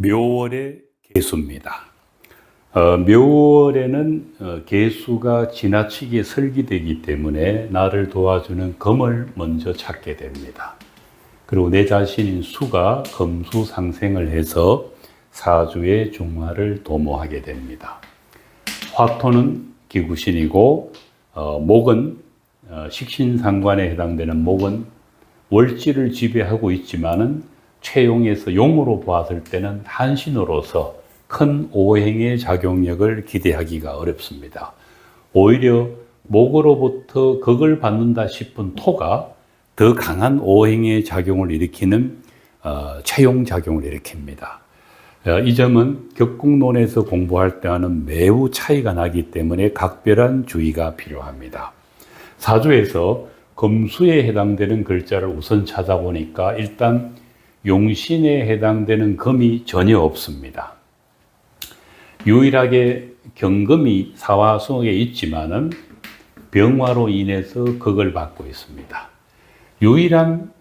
묘월의 개수입니다. 어, 묘월에는 어, 개수가 지나치게 설기되기 때문에 나를 도와주는 금을 먼저 찾게 됩니다. 그리고 내 자신인 수가 금수 상생을 해서 사주의 중화를 도모하게 됩니다. 화토는 기구신이고 어, 목은 어, 식신상관에 해당되는 목은 월지를 지배하고 있지만은 최용에서 용으로 보았을 때는 한신으로서 큰 오행의 작용력을 기대하기가 어렵습니다. 오히려 목으로부터 극을 받는다 싶은 토가 더 강한 오행의 작용을 일으키는 어, 채용 작용을 일으킵니다. 어, 이 점은 격국론에서 공부할 때와는 매우 차이가 나기 때문에 각별한 주의가 필요합니다. 사주에서 금수에 해당되는 글자를 우선 찾아보니까 일단 용신에 해당되는 금이 전혀 없습니다. 유일하게 경금이 사화성에 있지만은 병화로 인해서 극을 받고 있습니다. 유일한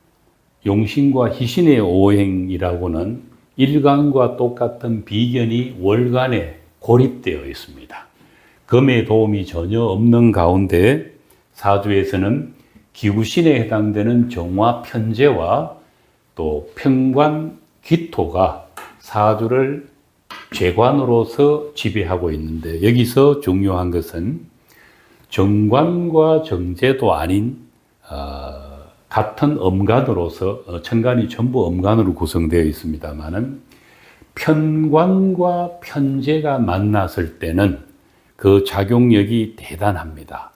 용신과 희신의 오행이라고는 일간과 똑같은 비견이 월간에 고립되어 있습니다. 금의 도움이 전혀 없는 가운데 사주에서는 기구신에 해당되는 정화 편제와 또 평관 기토가 사주를 재관으로서 지배하고 있는데 여기서 중요한 것은 정관과 정제도 아닌 어, 같은 음간으로서 어, 천간이 전부 음간으로 구성되어 있습니다만은 편관과 편제가 만났을 때는 그 작용력이 대단합니다.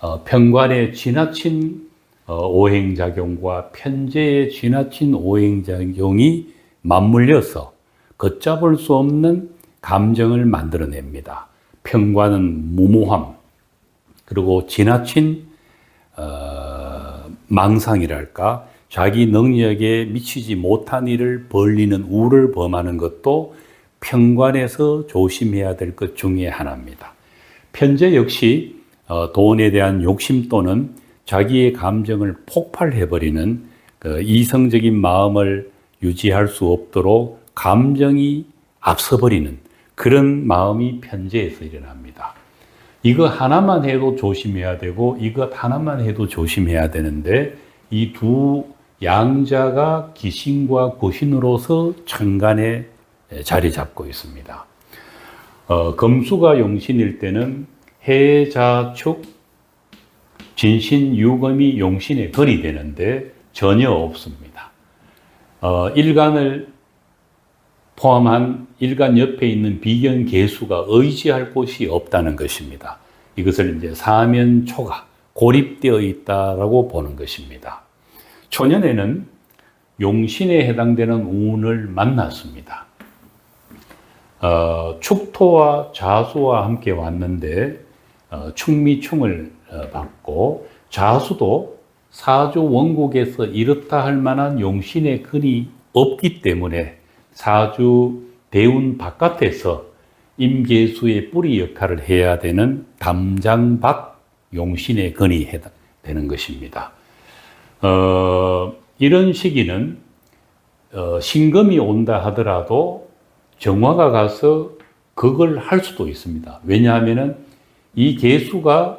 어, 편관의 지나친 어, 오행작용과 편제의 지나친 오행작용이 맞물려서 걷잡을 수 없는 감정을 만들어냅니다. 편관은 무모함, 그리고 지나친 어, 망상이랄까 자기 능력에 미치지 못한 일을 벌리는 우를 범하는 것도 편관에서 조심해야 될 것 중에 하나입니다. 편제 역시 어, 돈에 대한 욕심 또는 자기의 감정을 폭발해버리는 그 이성적인 마음을 유지할 수 없도록 감정이 앞서버리는 그런 마음이 편제에서 일어납니다. 이거 하나만 해도 조심해야 되고 이것 하나만 해도 조심해야 되는데 이 두 양자가 기신과 고신으로서 천간에 자리 잡고 있습니다. 어, 금수가 용신일 때는 해자축 진신 유금이 용신에 건이 되는데 전혀 없습니다. 어, 일간을 포함한 일간 옆에 있는 비견 개수가 의지할 곳이 없다는 것입니다. 이것을 이제 사면 초가 고립되어 있다라고 보는 것입니다. 초년에는 용신에 해당되는 운을 만났습니다. 어, 축토와 자수와 함께 왔는데 어, 충미충을 어, 받고 자수도 사주 원국에서 이렇다 할 만한 용신의 근이 없기 때문에 사주 대운 바깥에서 임계수의 뿌리 역할을 해야 되는 담장박 용신의 근이 되는 것입니다. 어, 이런 시기는 어, 신금이 온다 하더라도 정화가 가서 그걸 할 수도 있습니다. 왜냐하면은 이 개수가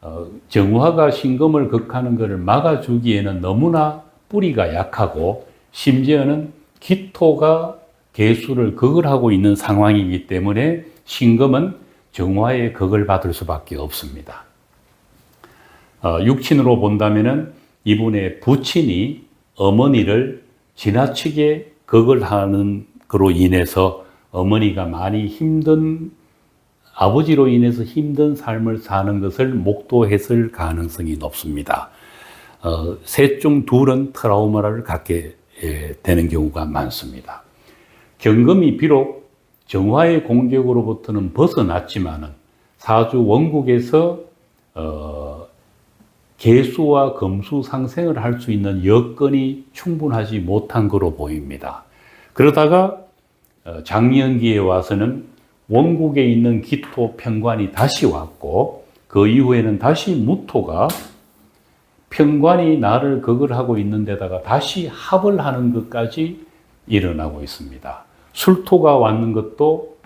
어, 정화가 신금을 극하는 것을 막아주기에는 너무나 뿌리가 약하고 심지어는 기토가 개수를 극을 하고 있는 상황이기 때문에 신금은 정화의 극을 받을 수밖에 없습니다. 어, 육친으로 본다면은 이분의 부친이 어머니를 지나치게 극을 하는 그로 인해서 어머니가 많이 힘든 아버지로 인해서 힘든 삶을 사는 것을 목도했을 가능성이 높습니다. 어, 셋중 둘은 트라우마를 갖게 예, 되는 경우가 많습니다. 경금이 비록 정화의 공격으로부터는 벗어났지만은 사주 원국에서 어, 개수와 금수 상생을 할 수 있는 여건이 충분하지 못한 거로 보입니다. 그러다가 어, 장년기에 와서는 원국에 있는 기토 편관이 다시 왔고 그 이후에는 다시 무토가 편관이 나를 극을 하고 있는 데다가 다시 합을 하는 것까지 일어나고 있습니다. 술토가 왔는 것도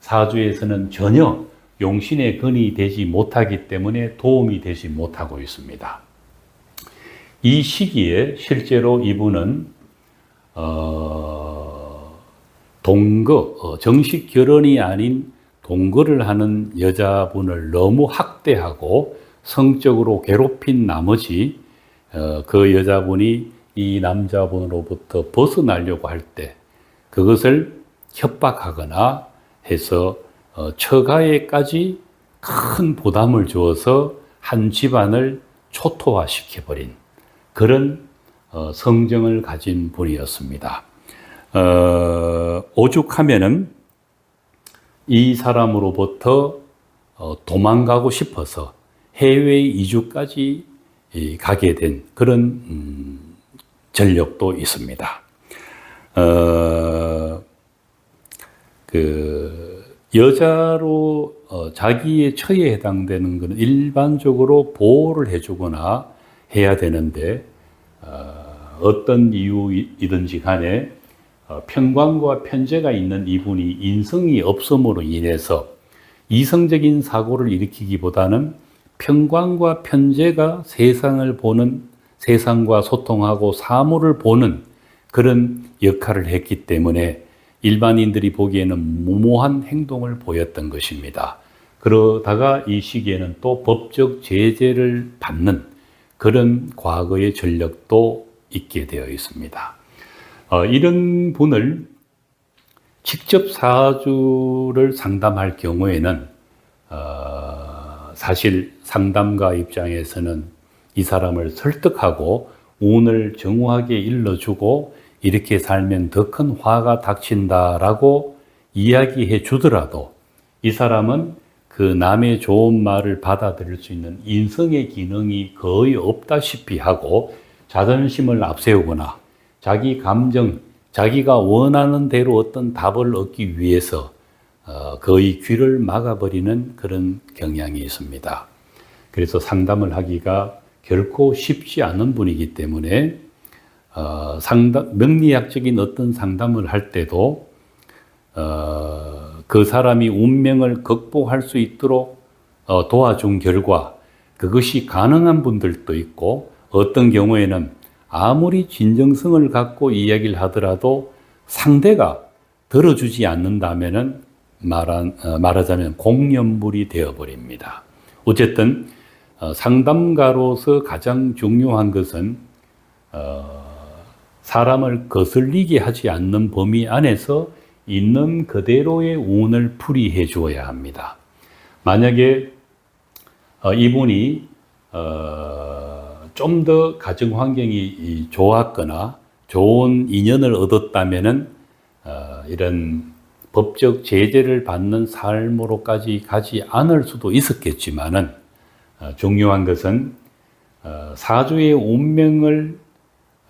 사주에서는 전혀 용신의 근이 되지 못하기 때문에 도움이 되지 못하고 있습니다. 이 시기에 실제로 이분은 어, 동거 어, 정식 결혼이 아닌 동거를 하는 여자분을 너무 학대하고 성적으로 괴롭힌 나머지 어, 그 여자분이 이 남자분으로부터 벗어나려고 할 때 그것을 협박하거나 해서 어, 처가에까지 큰 부담을 주어서 한 집안을 초토화시켜버린 그런 어, 성정을 가진 분이었습니다. 어, 오죽하면은 이 사람으로부터 어, 도망가고 싶어서 해외 이주까지 이, 가게 된 그런 음, 전력도 있습니다. 어, 그 여자로 어, 자기의 처에 해당되는 것은 일반적으로 보호를 해주거나 해야 되는데 어, 어떤 이유이든지 간에 어, 편관과 편제가 있는 이분이 인성이 없음으로 인해서 이성적인 사고를 일으키기보다는 편관과 편제가 세상을 보는 세상과 소통하고 사물을 보는 그런 역할을 했기 때문에 일반인들이 보기에는 무모한 행동을 보였던 것입니다. 그러다가 이 시기에는 또 법적 제재를 받는 그런 과거의 전력도 있게 되어 있습니다. 어, 이런 분을 직접 사주를 상담할 경우에는 어, 사실 상담가 입장에서는 이 사람을 설득하고 운을 정확하게 일러주고 이렇게 살면 더 큰 화가 닥친다라고 이야기해 주더라도 이 사람은 그 남의 좋은 말을 받아들일 수 있는 인성의 기능이 거의 없다시피 하고 자존심을 앞세우거나 자기 감정, 자기가 원하는 대로 어떤 답을 얻기 위해서 어, 거의 귀를 막아버리는 그런 경향이 있습니다. 그래서 상담을 하기가 결코 쉽지 않은 분이기 때문에 어, 상담, 명리학적인 어떤 상담을 할 때도 어, 그 사람이 운명을 극복할 수 있도록 어, 도와준 결과 그것이 가능한 분들도 있고 어떤 경우에는 아무리 진정성을 갖고 이야기를 하더라도 상대가 들어주지 않는다면은 말한, 어, 말하자면 공연불이 되어버립니다. 어쨌든 어, 상담가로서 가장 중요한 것은 어, 사람을 거슬리게 하지 않는 범위 안에서 있는 그대로의 운을 풀이해 주어야 합니다. 만약에 어, 이분이 어, 좀 더 가정 환경이 좋았거나 좋은 인연을 얻었다면은 어, 이런 법적 제재를 받는 삶으로까지 가지 않을 수도 있었겠지만은 어, 중요한 것은 어, 사주의 운명을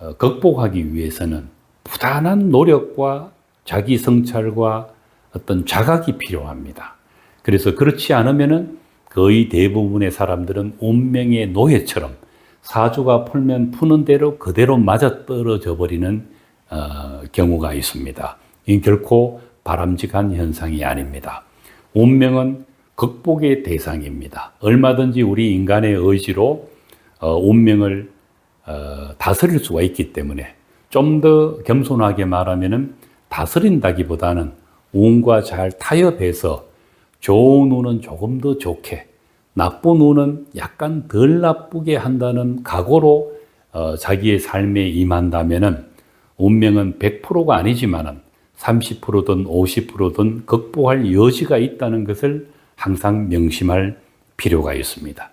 어, 극복하기 위해서는 부단한 노력과 자기 성찰과 어떤 자각이 필요합니다. 그래서 그렇지 않으면은 거의 대부분의 사람들은 운명의 노예처럼 사주가 풀면 푸는 대로 그대로 맞아 떨어져 버리는 어, 경우가 있습니다. 이 결코 바람직한 현상이 아닙니다. 운명은 극복의 대상입니다. 얼마든지 우리 인간의 의지로 어, 운명을 어, 다스릴 수가 있기 때문에 좀 더 겸손하게 말하면은 다스린다기보다는 운과 잘 타협해서 좋은 운은 조금 더 좋게, 나쁜 운은 약간 덜 나쁘게 한다는 각오로 어, 자기의 삶에 임한다면 운명은 100%가 아니지만은 30%든 50%든 극복할 여지가 있다는 것을 항상 명심할 필요가 있습니다.